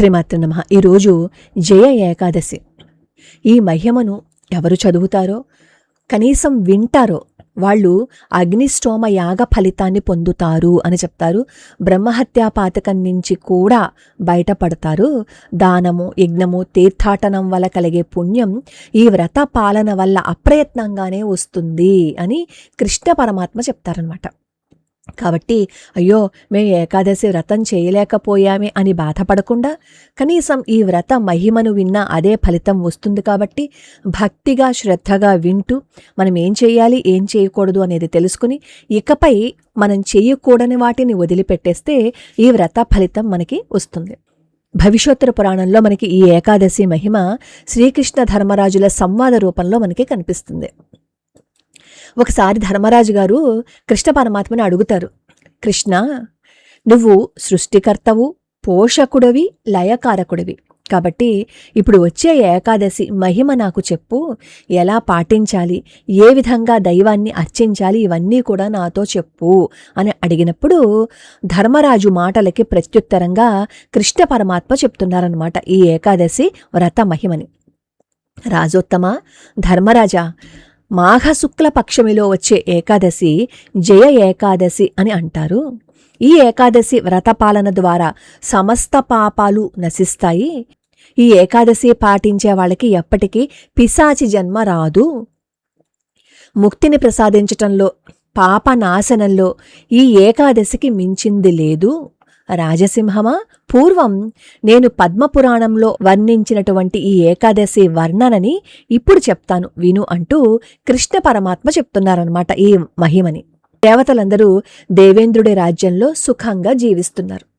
శ్రీమాతృ నమ. ఈరోజు జయ ఏకాదశి. ఈ మహిమను ఎవరు చదువుతారో కనీసం వింటారో వాళ్ళు అగ్నిష్టోమ యాగ ఫలితాన్ని పొందుతారు అని చెప్తారు. బ్రహ్మహత్యా పాతకం నుంచి కూడా బయటపడతారు. దానము యజ్ఞము తీర్థాటనం వల్ల కలిగే పుణ్యం ఈ వ్రత పాలన వల్ల అప్రయత్నంగానే వస్తుంది అని కృష్ణ పరమాత్మ చెప్తారనమాట కాబట్టి అయ్యో మేము ఏకాదశి వ్రతం చేయలేకపోయామే అని బాధపడకుండా కనీసం ఈ వ్రత మహిమను విన్నా అదే ఫలితం వస్తుంది కాబట్టి భక్తిగా శ్రద్ధగా వింటూ మనం ఏం చేయాలి ఏం చేయకూడదు అనేది తెలుసుకుని ఇకపై మనం చేయకూడని వాటిని వదిలిపెట్టేస్తే ఈ వ్రత ఫలితం మనకి వస్తుంది. భవిష్యోత్తర పురాణంలో మనకి ఈ ఏకాదశి మహిమ శ్రీకృష్ణ ధర్మరాజుల సంవాద రూపంలో మనకి కనిపిస్తుంది. ఒకసారి ధర్మరాజు గారు కృష్ణ పరమాత్మని అడుగుతారు. కృష్ణ నువ్వు సృష్టికర్తవు పోషకుడివి లయకారకుడివి. కాబట్టి ఇప్పుడు వచ్చే ఏకాదశి మహిమ నాకు చెప్పు. ఎలా పాటించాలి? ఏ విధంగా దైవాన్ని అర్చించాలి? ఇవన్నీ కూడా నాతో చెప్పు అని అడిగినప్పుడు ధర్మరాజు మాటలకి ప్రత్యుత్తరంగా కృష్ణ పరమాత్మ చెప్తున్నారనమాట ఈ ఏకాదశి వ్రత మహిమని. రాజోత్తమ ధర్మరాజా మాఘశుక్ల పక్షమిలో వచ్చే ఏకాదశి జయ ఏకాదశి అని అంటారు. ఈ ఏకాదశి వ్రతపాలన ద్వారా సమస్త పాపాలు నశిస్తాయి. ఈ ఏకాదశి పాటించే వాళ్ళకి ఎప్పటికీ పిశాచి జన్మ రాదు. ముక్తిని ప్రసాదించటంలో పాప నాశనంలో ఈ ఏకాదశికి మించింది లేదు. రాజసింహమా? పూర్వం నేను పద్మపురాణంలో వర్ణించినటువంటి ఈ ఏకాదశి వర్ణనని ఇప్పుడు చెప్తాను. విను అంటూ కృష్ణ పరమాత్మ చెప్తున్నారనమాట ఈ మహిమని. దేవతలందరూ దేవేంద్రుడి రాజ్యంలో సుఖంగా జీవిస్తున్నారు.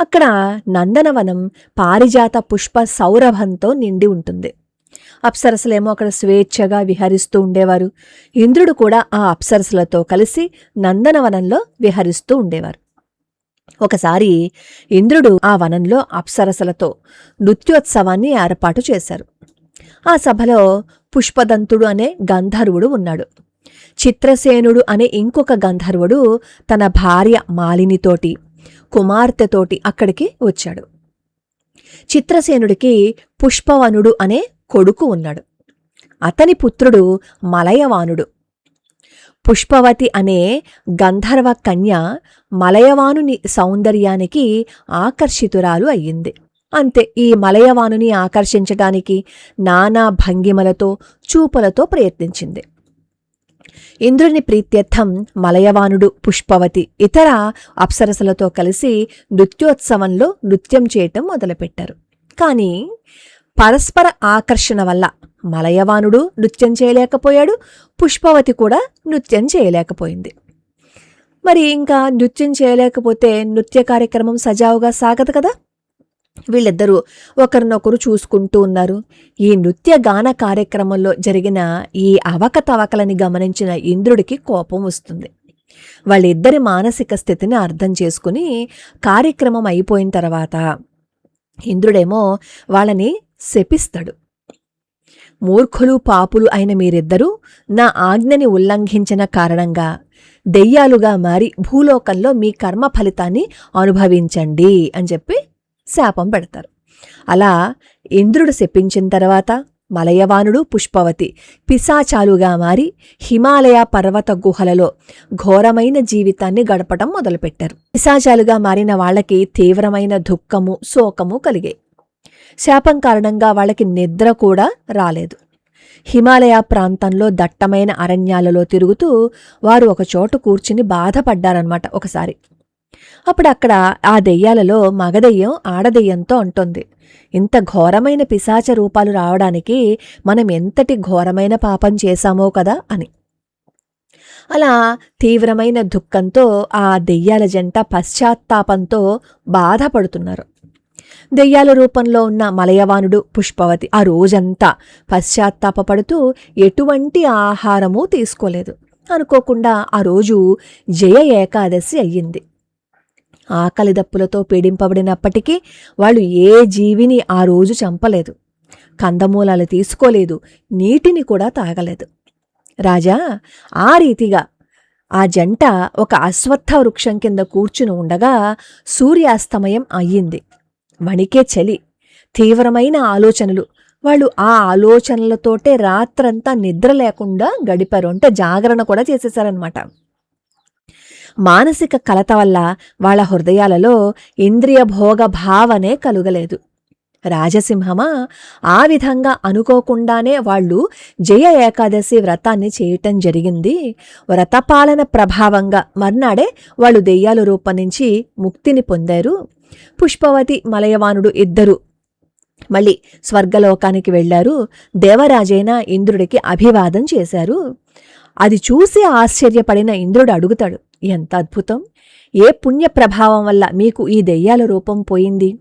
అక్కడ నందనవనం పారిజాత పుష్ప సౌరభంతో నిండి ఉంటుంది. అప్సరసలేమో అక్కడ స్వేచ్ఛగా విహరిస్తూ ఉండేవారు. ఇంద్రుడు కూడా ఆ అప్సరసలతో కలిసి నందనవనంలో విహరిస్తూ ఉండేవారు. ఒకసారి ఇంద్రుడు ఆ వనంలో అప్సరసలతో నృత్యోత్సవాన్ని ఏర్పాటు చేశారు. ఆ సభలో పుష్పదంతుడు అనే గంధర్వుడు ఉన్నాడు. చిత్రసేనుడు అనే ఇంకొక గంధర్వుడు తన భార్య మాలినితోటి కుమార్తెతోటి అక్కడికి వచ్చాడు. చిత్రసేనుడికి పుష్పవనుడు అనే కొడుకు ఉన్నాడు. అతని పుత్రుడు మలయవానుడు. పుష్పవతి అనే గంధర్వ కన్య మలయవానుని సౌందర్యానికి ఆకర్షితురాలు అయ్యింది. అంతే ఈ మలయవానుని ఆకర్షించడానికి నానా భంగిమలతో చూపులతో ప్రయత్నించింది. ఇంద్రుని ప్రీత్యర్థం మలయవానుడు పుష్పవతి ఇతర అప్సరసలతో కలిసి నృత్యోత్సవంలో నృత్యం చేయటం మొదలుపెట్టారు. కానీ పరస్పర ఆకర్షణ వల్ల మలయవానుడు నృత్యం చేయలేకపోయాడు పుష్పవతి కూడా నృత్యం చేయలేకపోయింది. మరి ఇంకా నృత్యం చేయలేకపోతే నృత్య కార్యక్రమం సజావుగా సాగదు కదా? వీళ్ళిద్దరూ ఒకరినొకరు చూసుకుంటూ ఉన్నారు. ఈ నృత్య గాన కార్యక్రమంలో జరిగిన ఈ అవకతవకలని గమనించిన ఇంద్రుడికి కోపం వస్తుంది. వాళ్ళిద్దరి మానసిక స్థితిని అర్థం చేసుకుని కార్యక్రమం అయిపోయిన తర్వాత ఇంద్రుడేమో వాళ్ళని శపిస్తాడు. మూర్ఖులు పాపులు అయిన మీరిద్దరూ నా ఆజ్ఞని ఉల్లంఘించిన కారణంగా దెయ్యాలుగా మారి భూలోకంలో మీ కర్మ ఫలితాన్ని అనుభవించండి అని చెప్పి శాపం పెడతారు. అలా ఇంద్రుడు శపించిన తర్వాత మలయవానుడు పుష్పవతి పిశాచాలుగా మారి హిమాలయ పర్వత గుహలలో ఘోరమైన జీవితాన్ని గడపటం మొదలుపెట్టారు. పిశాచాలుగా మారిన వాళ్ళకి తీవ్రమైన దుఃఖము శోకము కలిగాయి. శాపం కారణంగా వాళ్ళకి నిద్ర కూడా రాలేదు. హిమాలయ ప్రాంతంలో దట్టమైన అరణ్యాలలో తిరుగుతూ వారు ఒక చోట కూర్చుని బాధపడ్డారనమాట ఒకసారి. అప్పుడు అక్కడ ఆ దెయ్యాలలో మగదెయ్యం ఆడదెయ్యంతో అంటుంది. ఇంత ఘోరమైన పిశాచ రూపాలు రావడానికి మనం ఎంతటి ఘోరమైన పాపం చేశామో కదా అని. అలా తీవ్రమైన దుఃఖంతో ఆ దెయ్యాల జంట పశ్చాత్తాపంతో బాధపడుతున్నారు. దెయ్యాల రూపంలో ఉన్న మలయవానుడు పుష్పవతి. ఆ రోజంతా పశ్చాత్తాపపడుతూ ఎటువంటి ఆహారమూ తీసుకోలేదు. అనుకోకుండా ఆ రోజు జయ ఏకాదశి అయ్యింది. ఆకలి దప్పులతో పీడింపబడినప్పటికీ వాళ్ళు ఏ జీవిని ఆ రోజు చంపలేదు. కందమూలాలు తీసుకోలేదు. నీటిని కూడా తాగలేదు. రాజా ఆ రీతిగా ఆ జంట ఒక అశ్వత్థ వృక్షం కింద కూర్చుని ఉండగా సూర్యాస్తమయం అయ్యింది. వణికే చలి తీవ్రమైన ఆలోచనలు. వాళ్ళు ఆ ఆలోచనలతోటే రాత్రంతా నిద్ర లేకుండా గడిపారు అంటే జాగరణ కూడా చేసేశారనమాట మానసిక కలత వల్ల వాళ్ళ హృదయాలలో ఇంద్రియ భోగ భావనే కలుగలేదు. రాజసింహమా ఆ విధంగా అనుకోకుండానే వాళ్ళు జయ ఏకాదశి వ్రతాన్ని చేయటం జరిగింది. వ్రతపాలన ప్రభావంగా మర్నాడే వాళ్ళు దెయ్యాలు రూపొందించి ముక్తిని పొందారు. పుష్పవతి మలయవానుడు ఇద్దరు. మళ్ళీ స్వర్గలోకానికి వెళ్ళారు దేవరాజైన ఇంద్రుడికి అభివాదం చేశారు. అది చూసి ఆశ్చర్యపడిన ఇంద్రుడు అడుగుతాడు ఎంత అద్భుతం! ఏ పుణ్య ప్రభావం వల్ల మీకు ఈ దెయ్యాల రూపం పోయింది?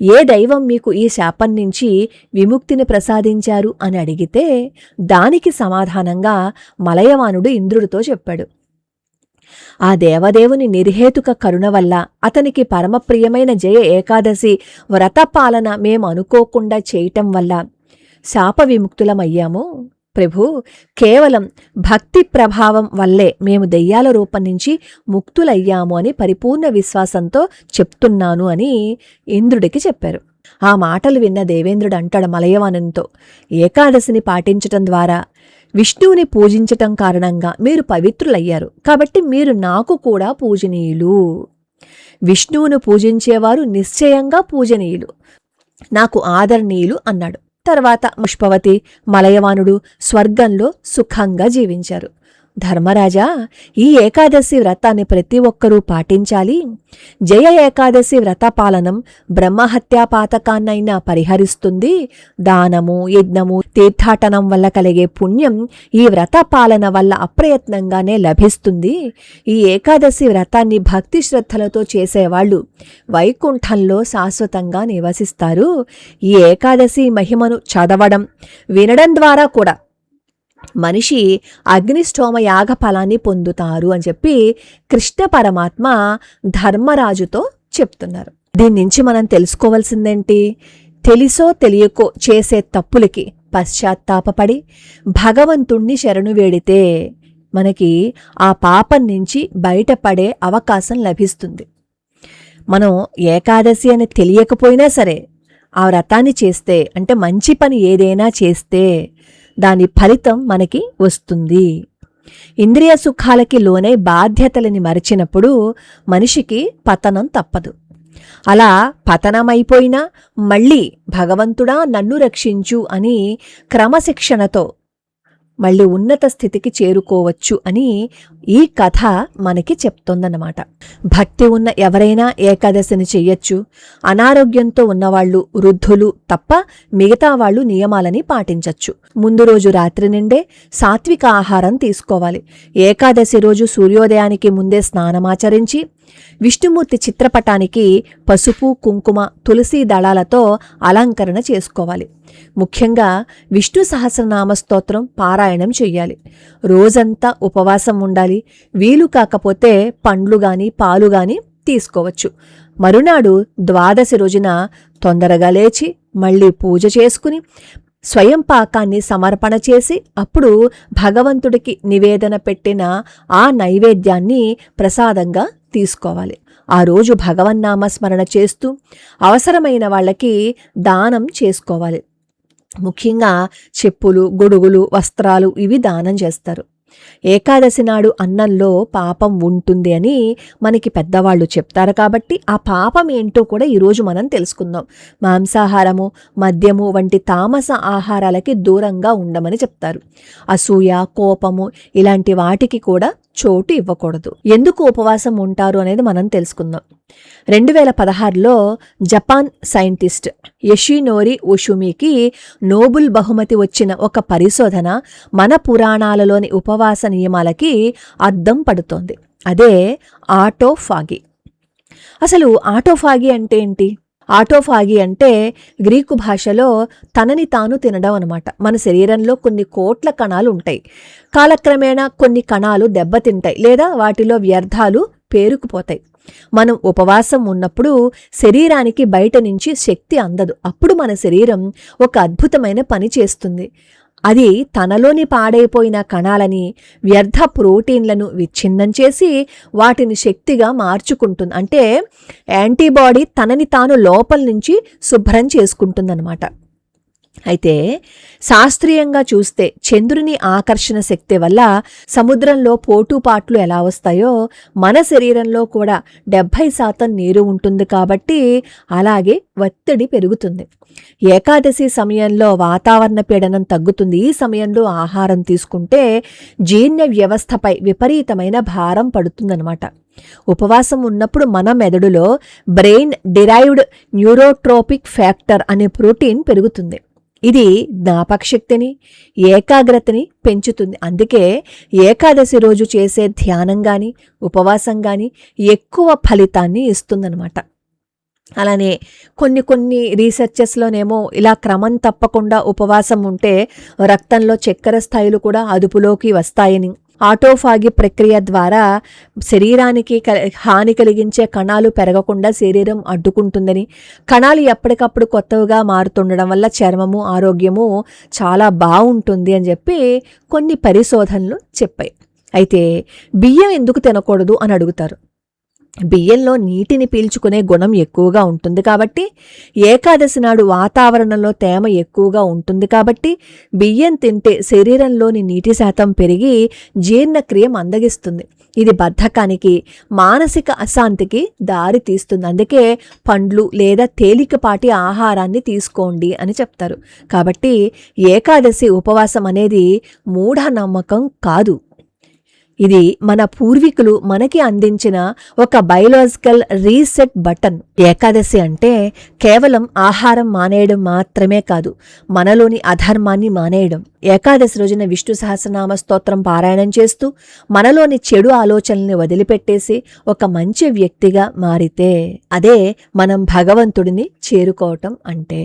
ఏ దైవం మీకు ఈ శాపం నుంచి విముక్తిని ప్రసాదించారు? అని అడిగితే దానికి సమాధానంగా మలయవానుడు ఇంద్రుడితో చెప్పాడు ఆ దేవదేవుని నిర్హేతుక కరుణ వల్ల అతనికి పరమప్రియమైన జయ ఏకాదశి వ్రతపాలన మేము అనుకోకుండా చేయటం వల్ల శాప విముక్తులమయ్యాము. ప్రభు కేవలం భక్తి ప్రభావం వల్లే మేము దెయ్యాల రూపం నుంచి ముక్తులయ్యాము అని పరిపూర్ణ విశ్వాసంతో చెప్తున్నాను అని ఇంద్రుడికి చెప్పారు. ఆ మాటలు విన్న దేవేంద్రుడు అంటాడు మలయవానంతో ఏకాదశిని పాటించటం ద్వారా విష్ణువుని పూజించటం కారణంగా మీరు పవిత్రులయ్యారు. కాబట్టి మీరు నాకు కూడా పూజనీయులు. విష్ణువును పూజించేవారు నిశ్చయంగా పూజనీయులు. నాకు ఆదరణీయులు అన్నాడు. తర్వాత పుష్పవతి మలయవానుడు స్వర్గంలో సుఖంగా జీవించారు. ధర్మరాజా ఈ ఏకాదశి వ్రతాన్ని ప్రతి ఒక్కరూ పాటించాలి. జయ ఏకాదశి వ్రత పాలనం బ్రహ్మహత్యా పాతకాన్నైనా పరిహరిస్తుంది. దానము యజ్ఞము తీర్థాటనం వల్ల కలిగే పుణ్యం ఈ వ్రత పాలన వల్ల అప్రయత్నంగానే లభిస్తుంది. ఈ ఏకాదశి వ్రతాన్ని భక్తి శ్రద్ధలతో చేసేవాళ్ళు వైకుంఠంలో శాశ్వతంగా నివసిస్తారు. ఈ ఏకాదశి మహిమను చదవడం వినడం ద్వారా కూడా మనిషి అగ్నిష్టోమ యాగ ఫలాన్ని పొందుతారు అని చెప్పి కృష్ణ పరమాత్మ ధర్మరాజుతో చెప్తున్నారు. దీని నుంచి మనం తెలుసుకోవాల్సిందేంటి? తెలిసో తెలియకో చేసే తప్పులకి పశ్చాత్తాపపడి భగవంతుణ్ణి శరణు వేడితే మనకి ఆ పాపం నుంచి బయటపడే అవకాశం లభిస్తుంది. మనం ఏకాదశి అని తెలియకపోయినా సరే ఆ వ్రతాన్ని చేస్తే అంటే మంచి పని ఏదైనా చేస్తే దాని ఫలితం మనకి వస్తుంది. ఇంద్రియ సుఖాలకి లోనై బాధ్యతలని మరిచినప్పుడు మనిషికి పతనం తప్పదు. అలా పతనమైపోయినా మళ్ళీ భగవంతుడా నన్ను రక్షించు అని క్రమశిక్షణతో మళ్ళీ ఉన్నత స్థితికి చేరుకోవచ్చు అని ఈ కథ మనకి చెప్తోందన్నమాట. భక్తి ఉన్న ఎవరైనా ఏకాదశిని చెయ్యొచ్చు అనారోగ్యంతో ఉన్నవాళ్ళు వృద్ధులు తప్ప మిగతా వాళ్ళు నియమాలని పాటించచ్చు. ముందు రోజు రాత్రి నిండే సాత్విక ఆహారం తీసుకోవాలి. ఏకాదశి రోజు సూర్యోదయానికి ముందే స్నానమాచరించి విష్ణుమూర్తి చిత్రపటానికి పసుపు కుంకుమ తులసి దళాలతో అలంకరణ చేసుకోవాలి. ముఖ్యంగా విష్ణు సహస్రనామ స్తోత్రం పారాయణం చెయ్యాలి. రోజంతా ఉపవాసం ఉండాలి. వీలు కాకపోతే పండ్లు గాని పాలు గాని తీసుకోవచ్చు. మరునాడు ద్వాదశి రోజున తొందరగా లేచి మళ్ళీ పూజ చేసుకుని స్వయం పాకాన్ని సమర్పణ చేసి అప్పుడు భగవంతుడికి నివేదన పెట్టిన ఆ నైవేద్యాన్ని ప్రసాదంగా తీసుకోవాలి. ఆ రోజు భగవన్నామస్మరణ చేస్తూ అవసరమైన వాళ్ళకి దానం చేసుకోవాలి. ముఖ్యంగా చెప్పులు గొడుగులు వస్త్రాలు ఇవి దానం చేస్తారు. ఏకాదశి నాడు అన్నంలో పాపం ఉంటుంది అని మనకి పెద్దవాళ్ళు చెప్తారు. కాబట్టి ఆ పాపం ఏంటో కూడా ఈరోజు మనం తెలుసుకుందాం. మాంసాహారము మద్యము వంటి తామస ఆహారాలకి దూరంగా ఉండమని చెప్తారు. అసూయ కోపము ఇలాంటి వాటికి కూడా చోటు ఇవ్వకూడదు. ఎందుకు ఉపవాసం ఉంటారు అనేది మనం తెలుసుకుందాం. రెండు వేల పదహారులో Japan scientist Yoshinori Ohsumi Nobel బహుమతి వచ్చిన ఒక పరిశోధన మన పురాణాలలోని ఉపవాస నియమాలకి అద్దం పడుతోంది. అదే ఆటోఫాగి. అసలు ఆటోఫాగి అంటే ఏంటి? ఆటోఫాగి అంటే గ్రీకు భాషలో తనని తాను తినడం అనమాట మన శరీరంలో కొన్ని కోట్ల కణాలు ఉంటాయి. కాలక్రమేణా కొన్ని కణాలు దెబ్బతింటాయి లేదా వాటిలో వ్యర్థాలు పేరుకుపోతాయి. మనం ఉపవాసం ఉన్నప్పుడు శరీరానికి బయట నుంచి శక్తి అందదు. అప్పుడు మన శరీరం ఒక అద్భుతమైన పని చేస్తుంది. అది తనలోని పాడైపోయిన కణాలని వ్యర్థ ప్రోటీన్లను విచ్ఛిన్నం చేసి వాటిని శక్తిగా మార్చుకుంటుంది. అంటే యాంటీబాడీ తనని తాను లోపల నుంచి శుభ్రం చేసుకుంటుందన్నమాట. అయితే శాస్త్రీయంగా చూస్తే చంద్రుని ఆకర్షణ శక్తి వల్ల సముద్రంలో పోటుపాట్లు ఎలా వస్తాయో మన శరీరంలో కూడా డెబ్భై శాతం నీరు ఉంటుంది కాబట్టి అలాగే ఒత్తిడి పెరుగుతుంది. ఏకాదశి సమయంలో వాతావరణ పీడనం తగ్గుతుంది. ఈ సమయంలో ఆహారం తీసుకుంటే జీర్ణ వ్యవస్థపై విపరీతమైన భారం పడుతుందన్నమాట. ఉపవాసం ఉన్నప్పుడు మన మెదడులో బ్రెయిన్ డిరైవ్డ్ న్యూరోట్రోపిక్ ఫ్యాక్టర్ అనే ప్రోటీన్ పెరుగుతుంది. ఇది జ్ఞాపకశక్తిని ఏకాగ్రతని పెంచుతుంది. అందుకే ఏకాదశి రోజు చేసే ధ్యానం గాని ఉపవాసం గాని ఎక్కువ ఫలితాన్ని ఇస్తుందన్నమాట. అలానే కొన్ని కొన్ని రీసెర్చెస్లోనేమో ఇలా క్రమం తప్పకుండా ఉపవాసం ఉంటే రక్తంలో చక్కెర స్థాయిలు కూడా అదుపులోకి వస్తాయని ఆటోఫాగి ప్రక్రియ ద్వారా శరీరానికి క- హాని కలిగించే కణాలు పెరగకుండా శరీరం అడ్డుకుంటుందని కణాలు ఎప్పటికప్పుడు కొత్తవిగా మారుతుండడం వల్ల చర్మము ఆరోగ్యము చాలా బాగుంటుంది అని చెప్పి కొన్ని పరిశోధనలు చెప్పాయి. అయితే బియ్యం ఎందుకు తినకూడదు అని అడుగుతారు. బియ్యంలో నీటిని పీల్చుకునే గుణం ఎక్కువగా ఉంటుంది కాబట్టి ఏకాదశి నాడు వాతావరణంలో తేమ ఎక్కువగా ఉంటుంది కాబట్టి బియ్యం తింటే శరీరంలోని నీటి శాతం పెరిగి జీర్ణక్రియ మందగిస్తుంది ఇది బద్ధకానికి మానసిక అశాంతికి దారి తీస్తుంది. అందుకే పండ్లు లేదా తేలికపాటి ఆహారాన్ని తీసుకోండి అని చెప్తారు. కాబట్టి ఏకాదశి ఉపవాసం అనేది మూఢనమ్మకం కాదు. ఇది మన పూర్వీకులు మనకి అందించిన ఒక బయలాజికల్ రీసెట్ బటన్. ఏకాదశి అంటే కేవలం ఆహారం మానేయడం మాత్రమే కాదు మనలోని అధర్మాన్ని మానేయడం. ఏకాదశి రోజున విష్ణు సహస్రనామ స్తోత్రం పారాయణం చేస్తూ మనలోని చెడు ఆలోచనల్ని వదిలిపెట్టేసి ఒక మంచి వ్యక్తిగా మారితే అదే మనం భగవంతుడిని చేరుకోవటం అంటే.